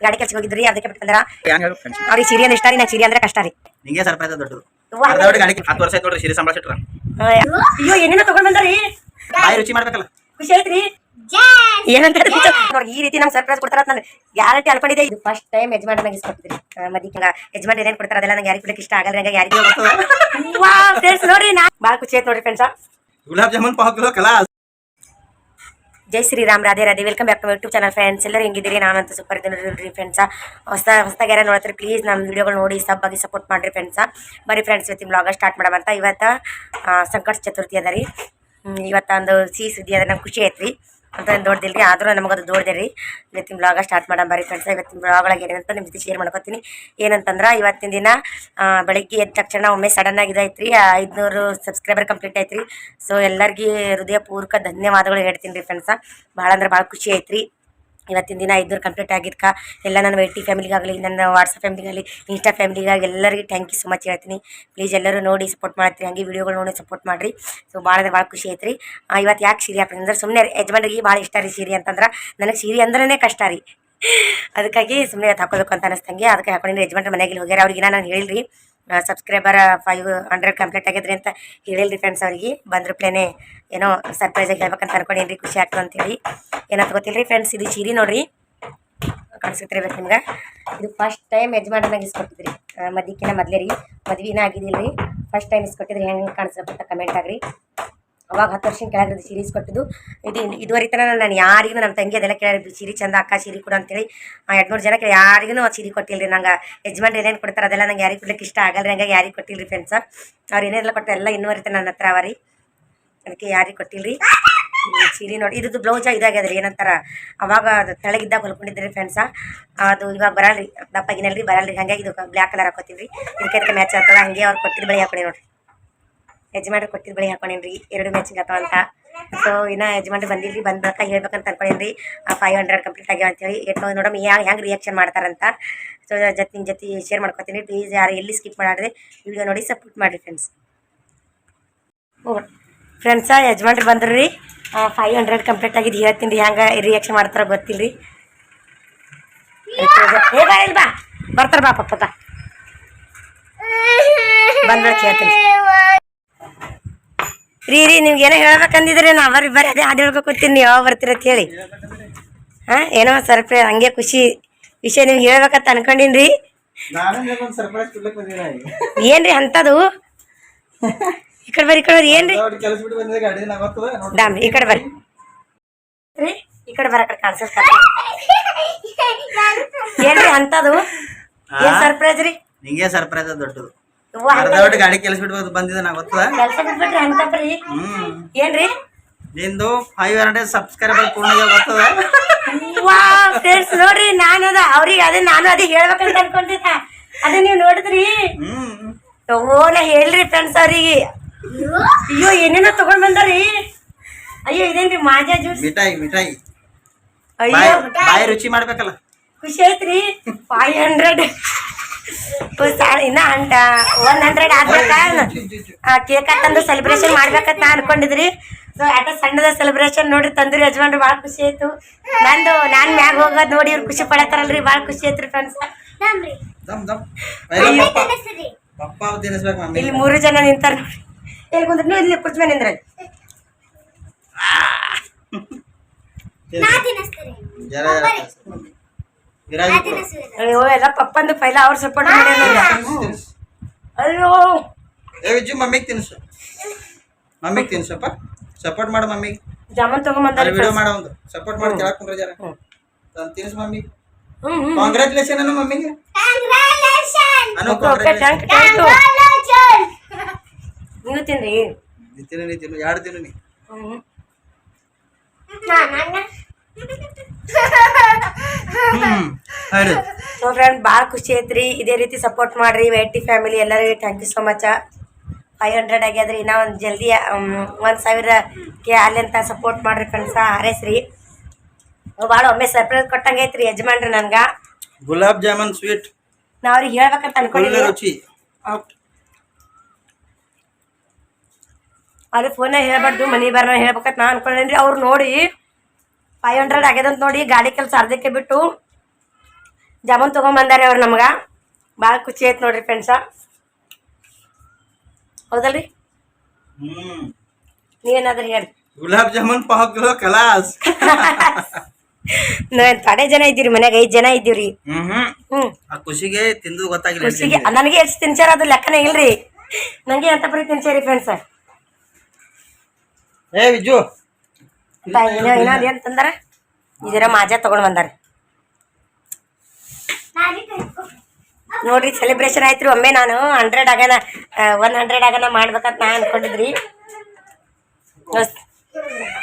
ಗಾಡಿ ಕೆಲಸ ಹೋಗಿದ್ರಿ ಅದಕ್ಕೆ ಬಿಟ್ಟಂದ್ರ ಹೆಂಗ್ ಹೇಳು ಫ್ರೆಂಡ್ಸ್ ಅವ್ರಿಗೆ ಸೀರೆ ಅಂದ್ರೆ ಇಷ್ಟ ರೀ ನಂಗೆ ಸೀರೆ ಅಂದ್ರೆ ಕಷ್ಟ ರೀ. ನಿಂಗೆ ಸರ್ಪ್ರೈಸ್ ದೊಡ್ಡದು. ವಾ. ಅರ್ಧ ಒಟ್ಟು ಗಾಡಿ ಹತ್ತು ವರ್ಷ ಆಯ್ತು ನೋಡ್ರಿ ಸಿರಿ ಸಿಟ್ರ. ಅಯ್ಯೋ ಏನೇನೋ ತಗೊಂಡ್ ಬಂದಾರಿ ಬಾಯಿ ರುಚಿ ಮಾಡ್ಬೇಕಲ್ಲ. ಖುಷಿ ಐತ್ರಿ ಏನಂತ ನೋಡಿ ಈ ರೀತಿ ನಮ್ಗೆ ಸರ್ಪ್ರೈಸ್ ಕೊಡ್ತಾರ ನಾನು ಗ್ಯಾರಂಟಿ ಅನ್ಕೊಂಡಿದ್ದೆ. ಇದು ಫಸ್ಟ್ ಟೈಮ್ ಯಜಮಾನ್ ನಂಗೆ ಇಸ್ಕೊಟ್ಟಿದ್ರಿ ಮದಿಕ ಯಜಮಾನ್ ಏನೇನ್ ಕೊಡ್ತಾರ ಅದೆಲ್ಲ ನಂಗೆ ಯಾರಿಗೆ ಕೊಡಕ್ಕೆ ಇಷ್ಟ ಆಗಲ್ಲ ಯಾರಿಗೂ. ಯಾರಿಗೆ ಫ್ರೆಂಡ್ಸ್ ನೋಡ್ರಿ ನಾ ಭಾಳ ಖುಷಿ ಆಯ್ತು ನೋಡ್ರಿ ಫ್ರೆಂಡ್ಸ್ ಗುಲಾಬ್ ಜಾಮೂನ್ ಪಾವ್ ಕಿಲೋ ಕಲಾ. Jai Shriram, Radhe Radhe. Welcome back to YouTube channel friends ಎಲ್ಲರೂ ಹೆಂಗಿದ್ದೀರಿ? ನಾನಂತೂ ಸೂಪರ್ ಇದ್ದೀನಿ ಫ್ರೆಂಡ್ಸ್ ಫ್ರೆಂಡ್ಸ ಹೊಸ ಹೊಸದಾಗಿ ಯಾರು ನೋಡ್ತಾರೆ. ಪ್ಲೀಸ್ ನಮ್ಮ ವೀಡಿಯೋಗಳು ನೋಡಿ ಸಬ್ ಆಗಿ ಸಪೋರ್ಟ್ ಮಾಡಿರಿ ಫ್ರೆಂಡ್ಸ ಬರೀ ಫ್ರೆಂಡ್ಸ್ ಇವತ್ತಿನ ಬ್ಲಾಗ ಸ್ಟಾರ್ಟ್ ಮಾಡೋಣ ಇವತ್ತು ಸಂಕಟ ಚತುರ್ಥಿ ಅದ ರೀ. ಇವತ್ತೊಂದು ಸಿಹಿ ಸುದ್ದಿ ಅದ ನಂಗೆ ಖುಷಿ ಐತ್ರಿ. ಅಂತ ದೊಡ್ಡದಿಲ್ಲ ರೀ ಆದರೂ ನಮಗದು ದೊಡ್ಡದೆ ರೀ. ಇವತ್ತಿನ ಬ್ಲಾಗ ಸ್ಟಾರ್ಟ್ ಮಾಡೋಣ ಬರೀ ಫ್ರೆಂಡ್ಸ್ ಇವತ್ತಿನ ಬ್ಲಾಗ್ ಒಳಗೆ ಏನಂತ ನಿಮ್ಮ ಜೊತೆ ಶೇರ್ ಮಾಡ್ಕೊತೀನಿ. ಏನಂತಂದ್ರೆ, ಇವತ್ತಿನ ದಿನ ಬೆಳಗ್ಗೆ ಎದ್ದ ತಕ್ಷಣ ಒಮ್ಮೆ ಸಡನ್ ಆಗಿದೆ ರೀ ಐದುನೂರು ಸಬ್ಸ್ಕ್ರೈಬರ್ ಕಂಪ್ಲೀಟ್ ಆಯ್ತು ರೀ ಸೊ ಎಲ್ಲರಿಗೂ ಹೃದಯಪೂರ್ವಕ ಧನ್ಯವಾದಗಳು ಹೇಳ್ತೀನಿ ರೀ ಫ್ರೆಂಡ್ಸ ಭಾಳ ಅಂದ್ರೆ ಭಾಳ ಖುಷಿ ಐತ್ರಿ ಇವತ್ತಿನ ದಿನ ಐದುನೂರು ಕಂಪ್ಲೀಟ್ ಆಗಿದ್ಕ? ಎಲ್ಲ ನನ್ನ ವೈಟಿ ಫ್ಯಾಮಿಲಿಗಾಗಲಿ, ನನ್ನ ವಾಟ್ಸಪ್ ಫ್ಯಾಮಿಲಿಗಾಗಲಿ, ಇನ್ಸ್ಟಾ ಫ್ಯಾಮಿಲಿಗಾಗಿ ಎಲ್ಲರಿಗೂ ಥ್ಯಾಂಕ್ ಯು ಸೊ ಮಚ್ ಹೇಳ್ತೀನಿ. ಪ್ಲೀಸ್ ಎಲ್ಲರೂ ನೋಡಿ ಸಪೋರ್ಟ್ ಮಾಡ್ತೀರಿ, ಹಂಗೆ ವೀಡಿಯೋಗಳು ನೋಡಿ ಸಪೋರ್ಟ್ ಮಾಡಿರಿ. ಸೊ ಭಾಳ ಅಂದ್ರೆ ಭಾಳ ಖುಷಿ ಐತ್ರಿ. ಇವತ್ತು ಯಾಕೆ ಸೀರೆ ಹಾಕ್ತೀನಿ ಅಂದ್ರೆ ಸುಮ್ಮನೆ ಯಜಮಾನ್ರಿಗೆ ಭಾಳ ಇಷ್ಟ ರೀ ಸೀರೆ ಅಂತಂದ್ರೆ. ನನಗೆ ಸೀರೆ ಅಂದ್ರೇ ಕಷ್ಟ ರೀ. ಅದಕ್ಕಾಗಿ ಸುಮ್ಮನೆ ಅದು ಹಾಕೋಬೇಕು ಅಂತ ಅನಿಸ್ತಂಗೆ ಅದಕ್ಕೆ ಹಾಕೊಂಡಿನಿ, ಯಜಮಾನ್ರ ಮನೆಗೆ ಹೋಗ್ಯಾರ ಅವ್ರಿಗೆ ನಾನು ಹೇಳಿರಿ ಸಬ್ಸ್ಕ್ರೈಬರ್ ಫೈವ್ ಹಂಡ್ರೆಡ್ ಕಂಪ್ಲೀಟ್ ಆಗಿದ್ರಿ ಅಂತ ಹೇಳಿಲ್ರಿ ಫ್ರೆಂಡ್ಸ್ ಅವ್ರಿಗೆ. ಬಂದ್ರ ಪ್ಲೇನೆ ಏನೋ ಸರ್ಪ್ರೈಸಾಗಿ ಹೇಳ್ಬೇಕಂತ ಅನ್ಕೊಂಡೇನ್ರಿ, ಖುಷಿ ಆಗ್ತದೆ ಅಂತೇಳಿ. ಏನಂತ ಗೊತ್ತಿಲ್ಲ ಫ್ರೆಂಡ್ಸ್ ಇದು ಸೀರೆ ನೋಡ್ರಿ. ಕಾಣಿಸ್ತಿರ್ಬೇಕು ನಿಮ್ಗೆ. ಇದು ಫಸ್ಟ್ ಟೈಮ್ ಯಜಮಾನನಾಗ ಇಸ್ಕೊಟ್ಟಿದ್ರಿ ಮದಿಕಿನ ಮೊದಲೇ ರೀ, ಮದ್ವಿನ ಆಗಿದಿಲ್ಲ ರೀ ಫಸ್ಟ್ ಟೈಮ್ ಇಸ್ಕೊಟ್ಟಿದ್ರಿ ಹೆಂಗೆ ಕಾಣಿಸ್ಬೇಕಂತ ಕಮೆಂಟ್ ಆಗ್ರಿ. ಅವಾಗ ಹತ್ತು ವರ್ಷ ಕೆಳಗಡೆ ಸೀರೆ ಕೊಟ್ಟಿದ್ದು. ಇದು ಇದುವರೆ ತನಕ ನಾನು ಯಾರಿಗೂ ನಮ್ಮ ತಂಗಿ ಅದೆಲ್ಲ ಕೇಳಿದ್ರು ಸೀರೆ ಚಂದ, ಅಕ್ಕ ಸೀರೆ ಕೊಡು ಅಂತೇಳಿ ಎರಡು ಮೂರು ಜನಕ್ಕೆ ಯಾರಿಗೂ ಸೀರೆ ಕೊಟ್ಟಿಲ್ಲ ರೀ ನಂಗೆ ಯಜಮಾನ್ ಏನೇನು ಕೊಡ್ತಾರೆ ಅದೆಲ್ಲ ನಂಗೆ ಯಾರಿಗೆ ಕೊಡ್ಲಿಕ್ಕೆ ಇಷ್ಟ ಆಗಲ್ಲ ರೀ ಹಂಗಾಗಿ ಯಾರಿಗೆ ಕೊಟ್ಟಿಲ್ಲ ರೀ ಫ್ರೆಂಡ್ಸ ಅವ್ರು ಏನೆಲ್ಲ ಕೊಟ್ಟರೆ ಎಲ್ಲ ಇನ್ನೂವರೆ ತನಕ ನನ್ನ ಹತ್ರ ಅವ ರೀ ಅದಕ್ಕೆ ಯಾರಿಗೆ ಕೊಟ್ಟಿಲ್ಲ ರೀ ಸೀರೆ ನೋಡಿ ಇದ್ದು ಬ್ಲೌಸ ಇದಾಗ್ಯದ ರೀ ಏನಂತಾರ, ಅವಾಗ ಅದು ತೆಳಗಿದ್ದಾಗ ಹೊಲ್ಕೊಂಡಿದ್ರಿ ಫ್ರೆಂಡ್ಸ ಅದು ಇವಾಗ ಬರಲ್ರಿ ದಪ್ಪಾಗಿನಲ್ರಿ ಬರಲ್ರಿ, ಹಂಗಾಗಿ ಇದು ಬ್ಲ್ಯಾಕ್ ಕಲರ್ ಹಾಕೋತೀನಿ ರೀ ಇದಕ್ಕೆ ಮ್ಯಾಚ್ ಆಗ್ತದ, ಹಂಗೆ ಅವ್ರು ಕೊಟ್ಟಿದ್ದು ಬೆಳೆ ಹಾಕೊಡಿ ನೋಡ್ರಿ. ಯಜಮಾನ್ರು ಕೊಟ್ಟಿದ್ದು ಬಳಿ ಹಾಕೊಂಡೇನ್ರಿ, ಎರಡು ಮ್ಯಾಚಿಂಗ್ ಆತಾವ ಅಂತ. ಸೊ ಇನ್ನ ಯಜಮಾನ್ರು ಬಂದಿಲ್ರಿ, ಬಂದ ಬಳಿಕ ಹೇಳ್ಬೇಕಂತ ಅನ್ಕೊಂಡೇನ್ರಿ. ಫೈವ್ ಹಂಡ್ರೆಡ್ ಕಂಪ್ಲೀಟ್ ಆಗ್ಯಾವ ಅಂತೇಳಿ. ಎಟ್ ನೋಡಮ್ ಯಾವ ಹೆಂಗೆ ರಿಯಾಕ್ಷನ್ ಮಾಡ್ತಾರಂತ. ಸೊ ಜೊತೆ ನಿಮ್ಮ ಜೊತೆ ಶೇರ್ ಮಾಡ್ಕೊತೀನಿ. ಪ್ಲೀಸ್ ಯಾರು ಎಲ್ಲಿ ಸ್ಕಿಪ್ ಮಾಡಿದ್ರೆ ವಿಡಿಯೋ ನೋಡಿ ಸಪೋರ್ಟ್ ಮಾಡಿರಿ ಫ್ರೆಂಡ್ಸ್ ಫ್ರೆಂಡ್ಸ ಯಜಮಾನ್ರು ಬಂದ್ರಿ ರೀ ಫೈವ್ ಹಂಡ್ರೆಡ್ ಕಂಪ್ಲೀಟ್ ಆಗಿದ್ದು ಹೇಳ್ತೀನಿ ರೀ. ಹೆಂಗೆ ರಿಯಾಕ್ಷನ್ ಮಾಡ್ತಾರ ಗೊತ್ತಿಲ್ಲ ರೀ ಬಾ ಬಾ. ಬರ್ತಾರ ಬಾ ಪಪ್ಪ ಬಂದ್ರೆ ಹೇಳ್ತೀನಿ. ರೀ ರೀ ನಿಮ್ಗೆ ಏನೋ ಹೇಳ್ಬೇಕಂದಿದ್ರಿ ನಾ ಬರ್ರಿ ಬರ್ರಿ ಅದೇ ಹಾಡು ಹೇಳ್ಕೊತೀನಿ ನೀವು ಯಾವಾಗ ಬರ್ತೀರ ಅಂತ ಹೇಳಿ. ಹಾಂ ಏನೋ ಸರ್ಪ್ರೈಸ್ ಹಂಗೆ ಖುಷಿ ವಿಷಯ ನಿಮ್ಗೆ ಹೇಳ್ಬೇಕಂತ ಅನ್ಕೊಂಡಿನಿ ರೀ. ನಾನು ಒಂದು ಸರ್ಪ್ರೈಸ್ ಕೊಡ್ಲಿಕ್ಕೆ ಬಂದಿನ ಏನ್ರಿ ಅಂಥದ್ದು ಈ ಕಡೆ ಬರ್ರಿ ಈ ಕಡೆ ಬರ್ರಿ ಏನ್ರಿ ಕೆಲಸ ಬಿಟ್ಟು ಬಂದಿದ್ದೆ ಗಾಡಿ ನಾ ಗೊತ್ತದ ನೋಡಿ ದಾಮ್ ಈ ಕಡೆ ಬರ್ರಿ. ರೀ ಈ ಕಡೆ ಬರ ಕಡೆ ಏನ್ರಿ ಅಂತದು? ಏನ್ ಸರ್ಪ್ರೈಸ್ ರೀ? ನಿಂಗೆ ಸರ್ಪ್ರೈಸ್ ದೊಡ್ಡದು. ಅವ್ವ, ಅರ್ಧ ಗಾಡಿ ಕೆಲಸ ಬಿಟ್ಟು ಬಂದಿದ್ದೆ ನಾ ಗೊತ್ತದ ಕೆಲ್ಸ ಬಿಟ್ಬಿಟ್ರಿ ಅಂತಪ್ರಿ ಏನ್ರಿ? ನಿಂದು ಫೈವ್ ಹಂಡ್ರೆಡ್ ಸಬ್ಸ್ಕ್ರೈಬರ್ ಪೂರ್ಣ ಗೊತ್ತದ? ವಾ ಫ್ರೆಂಡ್ಸ್ ನೋಡ್ರಿ ನಾನು ಅದ ಅವ್ರಿಗೆ ಅದೇ ನಾನು ಅದೇ ಹೇಳ್ಬೇಕಂತ ಅನ್ಕೊಂಡಿದ್ದ ಅದೇ ನೀವು ನೋಡಿದ್ರಿ? ಹ್ಮ್. ಓ ನಾ ಹೇಳ್ರಿ ಫ್ರೆಂಡ್ಸ್ ಅವ್ರಿಗೆ. ಅಯ್ಯೋ ಏನೇನೋ ತಗೊಂಡ್ ಬಂದಾರಿ? ಅಯ್ಯೋ ಇದೇನ್ರಿ ಮಾಜಾ ಜ್ಯೂಸ್ ಮಿಠಾಯಿ ಮಿಠಾಯಿ. ಅಯ್ಯೋ ಬಾಯಿ ರುಚಿ ಮಾಡ್ಬೇಕಲ್ಲ. ಖುಷಿ ಐತ್ರಿ ಫೈವ್ ಹಂಡ್ರೆಡ್ ಇನ್ನ ಅಂಟ ಒನ್ ಹಂಡ್ರೆಡ್ ಆಗ್ಬೇಕ? ಕೇಕ್ ತಂದು ಸೆಲೆಬ್ರೇಷನ್ ಮಾಡ್ಬೇಕಂತ ನಾ ಅನ್ಕೊಂಡಿದ್ರಿ ಸೊ ಅಟ ಸಣ್ಣದ ಸೆಲೆಬ್ರೇಷನ್ ನೋಡ್ರಿ ತಂದ್ರಿ ಯಜಮಾನ್ರು ಭಾಳ ಖುಷಿ ಆಯ್ತು. ನಂದು ನಾನ್ ಮ್ಯಾಗ ಹೋಗೋದ್ ನೋಡಿ ಇವ್ರು ಖುಷಿ ಪಡತಾರಲ್ರಿ ಭಾಳ ಖುಷಿ ಆಯ್ತು ಫ್ರೆಂಡ್ಸ್ ಇಲ್ಲಿ ಮೂರು ಜನ ನಿಂತಾರ ನೋಡ್ರಿ. ಎಲ್ಲಿ ಕುಂದ್ರಿ ಇಲ್ಲಿ ಕುರ್ಚಿ ಮೇಲೆ ನಿಂದ್ರಿ ಕೊಡು. ಅಯ್ಯೋ ಎಲ್ಲ ಪಪ್ಪಂದು ಪೈಲ ಅವ್ರ ಸಪೋರ್ಟ್ ಮಾಡ್ಯಾರ ತಿನ್ಸು. ಅಯ್ಯೋ. ಏ ವಿಜು ಮಮ್ಮಿಗೆ ತಿನ್ಸು ಮಮ್ಮಿಗೆ ತಿನ್ಸಪ್ಪ ಸಪೋರ್ಟ್ ಮಾಡು ಮಮ್ಮಿಗೆ. ಜಾಮೂನ್ ತಗೊಂಬಂದಾರಿ ವಿಡಿಯೋ ಮಾಡೋ ಒಂದು. ಸಪೋರ್ಟ್ ಮಾಡಿ ಕೆಳಗೆ ಕುಂಡ್ರ ಜರ. ತಿನ್ಸು ಮಮ್ಮಿ ಕಾಂಗ್ರಾಚುಲೇಷನ್ ಅನ್ನು ಮಮ್ಮಿಗೆ. ಅನು ಥ್ಯಾಂಕ್ ನೀವು ತಿನ್ರಿ ನೀ ತಿನ್ನು ನೀ ತಿನ್ನು. ಎರಡು ತಿನ್ನು ನೀ? ಹ್ಮ್. ಹ್ಮ್. ಹೇಳು ಸೊ ಫ್ರೆಂಡ್ ಭಾಳ ಖುಷಿ ಐತ್ರಿ. ಇದೇ ರೀತಿ ಸಪೋರ್ಟ್ ಮಾಡ್ರಿ. ವೈಟಿ ಫ್ಯಾಮಿಲಿ ಎಲ್ಲರಿಗೂ thank you so much five hundred ಆಗ್ಯಾದ್ರಿ. ಇನ್ನೂ ಒಂದು ಜಲ್ದಿ ಒಂದು ಸಾವಿರ ಕೆ ಅಲ್ಲಿ ಅಂತ ಸಪೋರ್ಟ್ ಮಾಡ್ರಿ ಫ್ರೆಂಡ್ಸ ಹಾರೈಸ್ರಿ. ಭಾಳ ಒಮ್ಮೆ ಸರ್ಪ್ರೈಸ್ ಕೊಟ್ಟಂಗೆ ಐತ್ರಿ ಯಜಮಾನ್ರಿ ನನ್ಗೆ. ಗುಲಾಬ್ ಜಾಮೂನ್ ಸ್ವೀಟ್ ನಾ ಅವ್ರಿಗೆ ಹೇಳ್ಬೇಕಂತ ಅನ್ಕೊಂಡಿ ಅನ್ಕೊಂಡಿದ್ದೀನಿ ರುಚಿ. ಅದೇ ಫೋನಾಗ ಹೇಳ್ಬಾರ್ದು ಮನಿ ಬರ್ನ ಹೇಳ್ಬೇಕಂತ ನಾ ಅನ್ಕೊಂಡೇನ್ರಿ ಅವ್ರು ನೋಡಿ ಫೈವ್ ಹಂಡ್ರೆಡ್ ಆಗ್ಯದಂತ ನೋಡಿ ಗಾಡಿ ಕೆಲಸ ಅರ್ಧಕ್ಕೆ ಬಿಟ್ಟು ಜಾಮೂನ್ ತೊಗೊಂಬಂದಾರೆ ಅವ್ರು ನಮ್ಗೆ. ಭಾಳ ಖುಷಿ ಆಯ್ತು ನೋಡ್ರಿ ಫ್ರೆಂಡ್ಸ ಹೌದಲ್ರಿ? ನೀವೇನಾದ್ರೂ ಹೇಳಿ. ಗುಲಾಬ್ ಜಾಮೂನ್ ಪಾವ್ ಕಿಲೋ ಕಲಾಸ್. ತಡೆ ಜನ ಇದ್ದೀರಿ ಮನ್ಯಾಗ ಐದ್ ಜನ ಇದ್ದೀವ್ರಿ. ಖುಷಿಗೆ ತಿಂದು ಗೊತ್ತಾಗಿಲ್ಲ ಖುಷಿಗೆ ನನಗೆ ಎಷ್ಟು ತಿನ್ಸಾರ ಅದು ಲೆಕ್ಕನೇ ಇಲ್ರಿ. ನಂಗೆ ಅಂತ ಪರಿ ತಿನ್ಸಾರಿ ಫ್ರೆಂಡ್ಸ್ ಏ ವಿಜು. ಏನೋ ಇನ್ನೊಂದು ಏನು ತಂದಾರ? ಇದರ ಮಾಜಾ ತಗೊಂಡ್ ಬಂದಾರ. ನೋಡ್ರಿ ಸೆಲೆಬ್ರೇಷನ್ ಆಯ್ತ್ರಿ ಒಮ್ಮೆ ನಾನು ಹಂಡ್ರೆಡ್ ಆಗನ ಒನ್ ಹಂಡ್ರೆಡ್ ಆಗನ ಮಾಡ್ಬೇಕಂತ ನಾ ಅನ್ಕೊಂಡಿದ್ರಿ.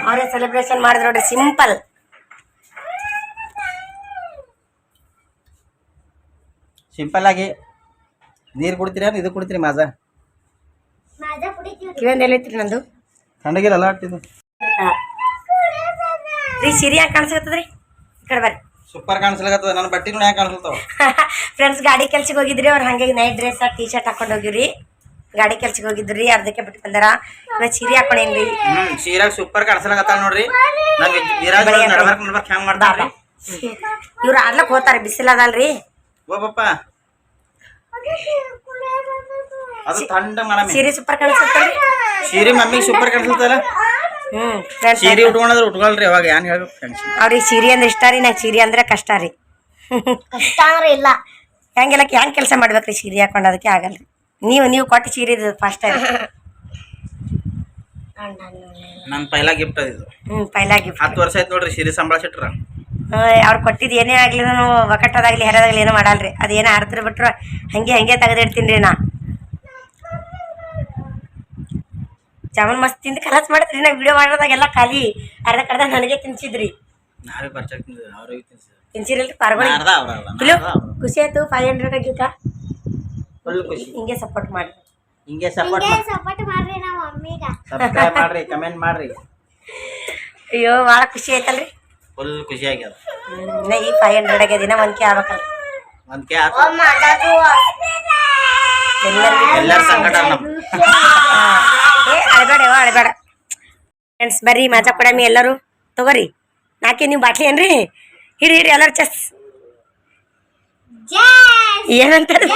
ಅವರೇ ಸೆಲೆಬ್ರೇಷನ್ ಮಾಡಿದ್ರು ನೋಡ್ರಿ ಸಿಂಪಲ್ ಸಿಂಪಲ್ ಆಗಿ ನೀರು ಕುಡಿತೀರ ಇದು ಕುಡಿತೀರಿ ಮಾಜ? ಕಿವಂದ ಎಲ್ಲೈತ್ರಿ ನಂದು? ತಣ್ಣಗಿರಲ್ಲ ಅಟ್ಟಿದು ರೀ ಸಿರಿ ಯಾಕೆ ಕಾಣಿಸ್ಕತ್ತದ್ರಿ ಈ ಕಡೆ ಬರ್ರಿ. ಸೂಪರ್ ಕಾಣಿಸ್ಲಾಗತ್ತದ ನನ್ನ ಬಟ್ಟಿನೂ ಯಾಕೆ ಕಾಣಿಸ್ಲತ್ತಾವ? ಫ್ರೆಂಡ್ಸ್ ಗಾಡಿ ಕೆಲ್ಸಕ್ಕೆ ಹೋಗಿದ್ರಿ ಅವ್ರು ಹಂಗಾಗಿ ನೈಟ್ ಡ್ರೆಸ್ ಟೀ ಶರ್ಟ್ ಹಾಕೊಂಡು ಹೋಗಿವ್ರಿ. ಗಾಡಿ ಕೆಲ್ಸಕ್ಕೆ ಹೋಗಿದ್ರಿ ಅರ್ಧಕ್ಕೆ ಬಿಟ್ಟು ಬಂದಾರ. ಇವತ್ತು ಸೀರೆ ಹಾಕೊಂಡೇನ್ರಿ? ಹ್ಮ್ ಸೀರಾಗ ಸೂಪರ್ ಕಾಣಿಸ್ಲಾಗತ್ತಾವ ನೋಡ್ರಿ. ನಮ್ ವಿರಾಜ್ ನಡ್ಬರ್ಕ್ ನಡ್ಬರ್ಕ್ ಹೆಂಗ್ ಮಾಡ್ತಾರ್ರಿ ಇವ್ರು ಆಡ್ಲಕ್ ಹೋತಾರ ಬಿಸಿಲದಲ್ರಿ ಓ ಪಪ್ಪ. ಅದು ಥಂಡ ಮಾಡಮಿ ಸೀರೆ ಸೂಪರ್ ಕಾಣಿಸುತ್ತಲ್ರಿ ಸೀರೆ ಮಮ್ಮಿಗೆ ಸೂಪರ್ ಕಾಣಿಸ್ತಲ್ಲ ಹ್ಮ್ ಫ್ರೆಂಡ್ಸ್ ಸೀರೆ. ಉಟ್ಕೊಂಡ್ರೆ ಉಟ್ಕೊಳ್ರಿ ಅವಾಗ ಏನ್ ಹೇಳ್ಬೇಕು ಫ್ರೆಂಡ್ಸ್ ಅವ್ರಿಗೆ ಸೀರೆ ಅಂದ್ರೆ ಇಷ್ಟ ರೀ ನಂಗೆ ಸೀರೆ ಅಂದ್ರೆ ಕಷ್ಟ ರೀ. ಕಷ್ಟ ಅಂದ್ರೆ ಇಲ್ಲ. ಹೆಂಗೆಲ್ಲ ಹೆಂಗ್ ಕೆಲಸ ಮಾಡ್ಬೇಕ್ರಿ ಸೀರೆ ಹಾಕೊಂಡು ಅದಕ್ಕೆ ಆಗಲ್ಲ ನೀವು ನೀವು ಕೊಟ್ಟು ಸೀರೆ ಇದು ಫಸ್ಟ್ ಟೈಮ್ ನನ್ನ ಪೈಲಾ ಗಿಫ್ಟ್ ಅದು ಇದು. ಪೈಲಾ ಗಿಫ್ಟ್ ಹತ್ತು ವರ್ಷ ಆಯ್ತು ನೋಡ್ರಿ ಸೀರೆ ಸಂಬಳಸಿಟ್ರ ಅವ್ರು ಕೊಟ್ಟಿದ್ದು ಏನೇ ಆಗ್ಲಿ ನಾನು ಒಕ್ಕಟ್ಟದಾಗ್ಲಿ ಹೆರದಾಗ್ಲಿ ಏನೋ ಮಾಡಲ್ರಿ. ಅದೇನೋ ಆಡ್ತಿರ್ ಬಿಟ್ರು ಹಂಗೆ ಹಂಗೆ ತೆಗೆದಿಡ್ತೀನಿ ರೀ ನಾ. ಜಾಮೂನ್ ಮಸ್ತ್ ತಿಂದು ಕಲಾಸ್ ಮಾಡಿದ್ರಿ ನಾ ವಿಡಿಯೋ ಮಾಡೋದಾಗೆಲ್ಲ ಖಾಲಿ. ಅರ್ಧ ಕಡ್ದ ನನಗೆ ತಿನ್ಸಿದ್ರಿ. ನಾವೇ ಬರ್ಚಾಕ್ ಅವ್ರಿಗೆ ತಿನ್ಸಿರಲ್ರಿ ಅವ್ರ ಕಿಲೋ ಖುಷಿ ಆಯ್ತು ಫೈವ್ ಹಂಡ್ರೆಡ್ ಆಗಿತ್ತ ಫುಲ್ ಖುಷಿ. ಹಿಂಗೆ ಸಪೋರ್ಟ್ ಮಾಡಿ. ಹಿಂಗೆ ಸಪೋರ್ಟ್ ಮಾಡ್ರಿ ನಮ್ಮ ಮಮ್ಮಿಗ ಸಬ್ಸ್ಕ್ರೈಬ್ ಮಾಡ್ರಿ ಕಮೆಂಟ್ ಮಾಡ್ರಿ. ಅಯ್ಯೋ ಭಾಳ ಖುಷಿ ಆಯ್ತಲ್ರಿ. ಫುಲ್ ಖುಷಿ ಆಗ್ಯದ. ಇನ್ನ ಈ ಫೈವ್ ಹಂಡ್ರೆಡ್ ಆಗ್ಯದ ದಿನ ಒಂದ್ಕೆ ಆಗ್ಬೇಕಲ್ಲ ಒಂದ್ ಕೆ ಆತು ಅಮ್ಮ ಅದದು ಎಲ್ಲರಿಗೂ ಎಲ್ಲರ ಸಂಕಟ ನಮ್ ಏ ಅಳಬೇಡ ಯವ್ವ, ಅಳಬೇಡ ಫ್ರೆಂಡ್ಸ್ ಬರ್ರಿ ಮಜಾ ಕೊಡಮಿ ಎಲ್ಲರೂ. ತಗೋರಿ. ನಾಕೆ ನೀವು ಬಾಟ್ಲಿ ಏನ್ರಿ? ಹಿಡಿ ಹಿಡಿ ಎಲ್ಲರೂ ಚೆಸ್ ಏನಂತಾರೆ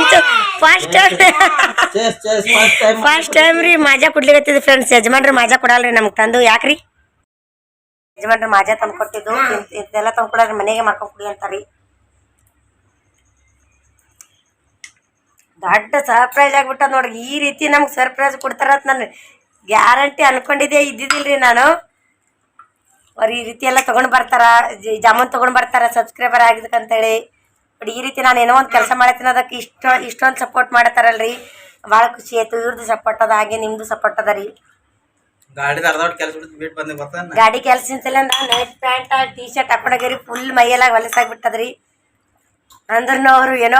first time chess chess first time first time ರೀ ಮಾಜಾ ಕುಡ್ಲಿಕತ್ತಿದ್ ಫ್ರೆಂಡ್ಸ್ ಯಜಮಾನ್ರಿ ಮಾಜಾ ಕೊಡಲ್ರಿ ನಮ್ಗೆ ತಂದು. ಯಾಕ್ರಿ? ಯಜಮಾನ್ರಿ ಮಾಜಾ ತಂದು ಕೊಟ್ಟಿದ್ದು. ಇದ್- ಇದೆಲ್ಲ ತಂದು ಕೊಡೋರಿ ಮನೆಗೆ ಮಾಡ್ಕೊಂಡು ಕುಡಿ ಅಂತಾರಿ. ದೊಡ್ಡ ಸರ್ಪ್ರೈಸ್ ಆಗ್ಬಿಟ್ಟ ನೋಡ್ರಿ. ಈ ರೀತಿ ನಮ್ಗೆ ಸರ್ಪ್ರೈಸ್ ಕೊಡ್ತಾರಂತ ನಾನು ಗ್ಯಾರಂಟಿ ಅನ್ಕೊಂಡಿದ್ದೆ ಇದ್ದಿದ್ದಿಲ್ರಿ ನಾನು. ಅವ್ರು ಈ ರೀತಿ ಎಲ್ಲ ತೊಗೊಂಡು ಬರ್ತಾರ ಜಾಮೂನ್ ತೊಗೊಂಡು ಬರ್ತಾರ ಸಬ್ಸ್ಕ್ರೈಬರ್ ಆಗಿದ್ದಕ್ಕಂತೇಳಿ ಬಟ್ ಈ ರೀತಿ ನಾನು ಏನೋ ಒಂದು ಕೆಲಸ ಮಾಡತ್ತೀನಿ ಅದಕ್ಕೆ ಇಷ್ಟ ಇಷ್ಟೊಂದು ಸಪೋರ್ಟ್ ಮಾಡತ್ತಾರಲ್ರಿ. ಭಾಳ ಖುಷಿ ಆಯ್ತು ಇವ್ರದ್ದು ಸಪೋರ್ಟ್ ಅದ ಹಾಗೆ ನಿಮ್ಮದು ಸಪೋರ್ಟ್ ಅದ ರೀ. ಗಾಡಿ ಕೆಲಸ ನೈಟ್ ಪ್ಯಾಂಟ್ ಟೀ ಶರ್ಟ್ ಹಾಕೊಂಡೋಗ್ಯಾರಿ ಫುಲ್ ಮೈಯೆಲ್ಲ ಹೊಲಸಾಗ್ಬಿಟ್ಟದ್ರಿ. ಅಂದ್ರೂ ಅವರು ಏನೋ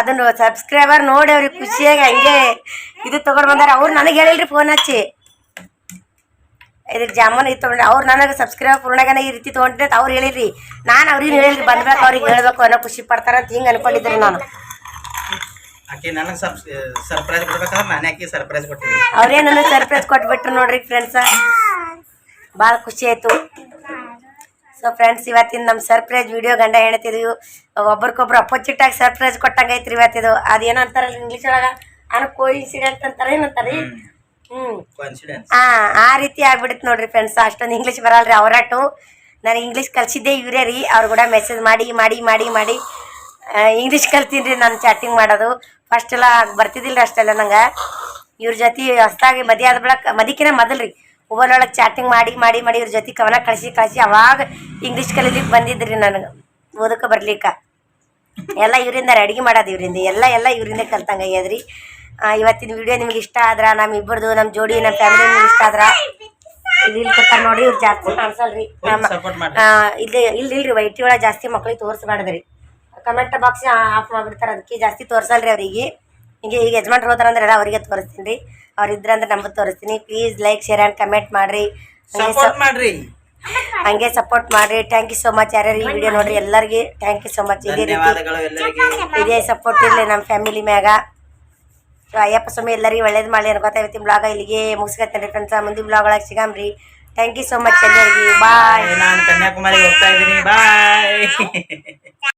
ಅದನ್ನು ಸಬ್ಸ್ಕ್ರೈಬರ್ ನೋಡಿ ಅವ್ರಿಗೆ ಖುಷಿಯಾಗಿ ಹಂಗೆ ಇದು ತಗೊಂಡು ಬಂದಾರ. ಅವ್ರು ನನಗೆ ಹೇಳಿಲ್ರಿ ಫೋನ್ ಹಚ್ಚಿ. ಇದ್ರ ಜಾಮೂನ್ ಇತ್ತು ತೊಗೊಂಡ್ರೆ ಅವ್ರು ನನಗೆ ಸಬ್ಸ್ಕ್ರೈಬ್ ಪೂರ್ಣಗನ ಈ ರೀತಿ ತೊಗೊಂಡ್ರೆ ಅವ್ರು ಹೇಳಿರಿ ನಾನು ಅವ್ರಿಗೆ ಹೇಳಿ ಬಂದ್ಬೇಕು ಅವ್ರಿಗೆ ಹೇಳ್ಬೇಕು ಅನ್ನೋ ಖುಷಿ ಪಡ್ತಾರ ಅಂತ ಹಿಂಗೆ ಅನ್ಕೊಂಡಿದ್ರಿ ನಾನು. ಆಕೆ ನನಗೆ ಸರ್ಪ್ರೈಸ್ ಕೊಡ್ಬೇಕಂದ್ರೆ ನಾನೇ ಆಕಿ ಸರ್ಪ್ರೈಸ್ ಕೊಟ್ಟಿದ್ದೆ ಅವರೇ ನನಗೆ ಸರ್ಪ್ರೈಸ್ ಕೊಟ್ಬಿಟ್ರು ನೋಡ್ರಿ ಫ್ರೆಂಡ್ಸ ಭಾಳ ಖುಷಿ ಆಯ್ತು. ಸೊ ಫ್ರೆಂಡ್ಸ್ ಇವತ್ತಿನ ನಮ್ಮ ಸರ್ಪ್ರೈಸ್ ವಿಡಿಯೋ ಗಂಡ ಹೇಳ್ತಿದ್ವಿ ಒಬ್ರಿಗೊಬ್ರು ಅಪೋಸಿಟ್ ಆಗಿ ಸರ್ಪ್ರೈಸ್ ಕೊಟ್ಟಂಗೈತ್ರಿ ಇವತ್ತಿದು. ಅದೇನೋ ಅಂತಾರಲ್ಲ ಇಂಗ್ಲೀಷ್ ಒಳಗೆ? ಅನ್ ಕೋ ಇನ್ಸಿಡೆಂಟ್ ಅಂತಾರೆ ಏನಂತಾರೆ ಕಾನ್ಫಿಡೆನ್ಸ್ ಆ ಆ ರೀತಿ ಆಗ್ಬಿಡುತ್ತೆ ನೋಡ್ರಿ ಫ್ರೆಂಡ್ಸ್ ಅಷ್ಟೊಂದು ಇಂಗ್ಲೀಷ್ ಬರಲ್ರಿ ಅವರಾಟು. ನಾನು ಇಂಗ್ಲೀಷ್ ಕಲ್ಸಿದ್ದೆ ಇವರೇ ರೀ. ಅವ್ರು ಕೂಡ ಮೆಸೇಜ್ ಮಾಡಿ ಮಾಡಿ ಮಾಡಿ ಮಾಡಿ. ಇಂಗ್ಲೀಷ್ ಕಲ್ತೀನಿ ರೀ ನಾನು ಚಾಟಿಂಗ್ ಮಾಡೋದು. ಫಸ್ಟ್ ಎಲ್ಲ ಬರ್ತಿದ್ದಿಲ್ಲ ಅಷ್ಟೆಲ್ಲ ನಂಗೆ. ಇವ್ರ ಜೊತೆ ಹೊಸ್ದಾಗಿ ಮದಿ ಆದ ಬಳಕ ಮದಿಕಿನ ಮೊದಲು ರೀ. ಮೊಬೈಲ್ ಚಾಟಿಂಗ್ ಮಾಡಿ ಮಾಡಿ ಮಾಡಿ ಇವ್ರ ಜೊತೆ ಕವನ ಕಳಿಸಿ ಕಳಿಸಿ ಅವಾಗ ಇಂಗ್ಲೀಷ್ ಕಲೀಲಿಕ್ಕೆ ಬಂದಿದ್ರಿ ನನಗೆ. ಓದಕ್ಕೆ ಬರ್ಲಿಕ್ಕೆ. ಎಲ್ಲ ಇವರಿಂದ ಅಡುಗೆ ಮಾಡೋದು ಇವರಿಂದ. ಎಲ್ಲ ಎಲ್ಲ ಇವರಿಂದ ಕಲ್ತಂಗೆ ಆಗ್ಯದ್ರಿ. ಆ, ಇವತ್ತಿನ ವಿಡಿಯೋ ನಿಮ್ಗೆ ಇಷ್ಟ ಆದ್ರ ನಮ್ಮ ಇಬ್ಬರದು ನಮ್ಮ ಜೋಡಿ ನಮ್ಮ ಫ್ಯಾಮಿಲಿ ನಿಮ್ಗೆ ಇಷ್ಟ ಆದ್ರ ಇಲ್ಲಿ ನೋಡ್ರಿ ಇವ್ರು ಜಾಸ್ತಿ ಕಾಣಿಸಲ್ರಿ. ಇಲ್ಲಿ ಇಲ್ಲಿ ಇಲ್ರಿ ವೈಟಿ ಒಳಗೆ ಜಾಸ್ತಿ ಮಕ್ಳಿಗೆ ತೋರಿಸ್ಬಾರ್ದ್ರಿ ಕಮೆಂಟ್ ಬಾಕ್ಸ್ ಆಫ್ ಮಾಡ್ಬಿಡ್ತಾರೆ ಅದಕ್ಕೆ ಜಾಸ್ತಿ ತೋರಿಸಲ್ರಿ ಅವರಿಗೆ. ಹಿಂಗೆ ಈಗ ಯಜಮಾನ್ರು ಹೋದ್ರಂದ್ರೆ ಎಲ್ಲ ಅವರಿಗೆ ತೋರಿಸ್ತೀನಿ ರೀ. ಅವ್ರು ಇದ್ರಂದ್ರೆ ನಮಗೆ ತೋರಿಸ್ತೀನಿ. Please like share and comment ಮಾಡಿರಿ. ಸಪೋರ್ಟ್ ಮಾಡ್ರಿ. ಹಂಗೆ ಸಪೋರ್ಟ್ ಮಾಡ್ರಿ. ಥ್ಯಾಂಕ್ ಯು ಸೋ ಮಚ್ ಯಾರ್ಯಾರು ಈ ವಿಡಿಯೋ ನೋಡ್ರಿ ಎಲ್ಲರಿಗೆ ಥ್ಯಾಂಕ್ ಯು ಸೋ ಮಚ್ ಇದೇ ರೀತಿ ಇದೇ ಸಪೋರ್ಟ್ ಇರಲಿ ನಮ್ಮ ಫ್ಯಾಮಿಲಿ ಮ್ಯಾಗ. ಸೊ ಅಯ್ಯಪ್ಪ ಸ್ವಾಮಿ ಎಲ್ಲರಿಗೂ ಒಳ್ಳೇದು ಮಾಡಲಿ ಅನ್ಕೋತಾ ಇವತ್ತಿನ ಬ್ಲಾಗ ಇಲ್ಲಿಗೆ ಮುಗಿಸ್ಕೊತೇನೆ ಫ್ರೆಂಡ್ಸ್ ಮುಂದಿನ ಬ್ಲಾಗ್ ಒಳಗೆ ಸಿಗಮ್ರಿ. ಥ್ಯಾಂಕ್ ಯು ಸೋ ಮಚ್ ಎಲ್ಲರಿಗೂ. ಬಾಯ್ ನಾನು ಕನ್ಯಾಕುಮಾರಿಗೆ ಹೋಗ್ತಾ ಇದ್ದೀನಿ. ಬಾಯ್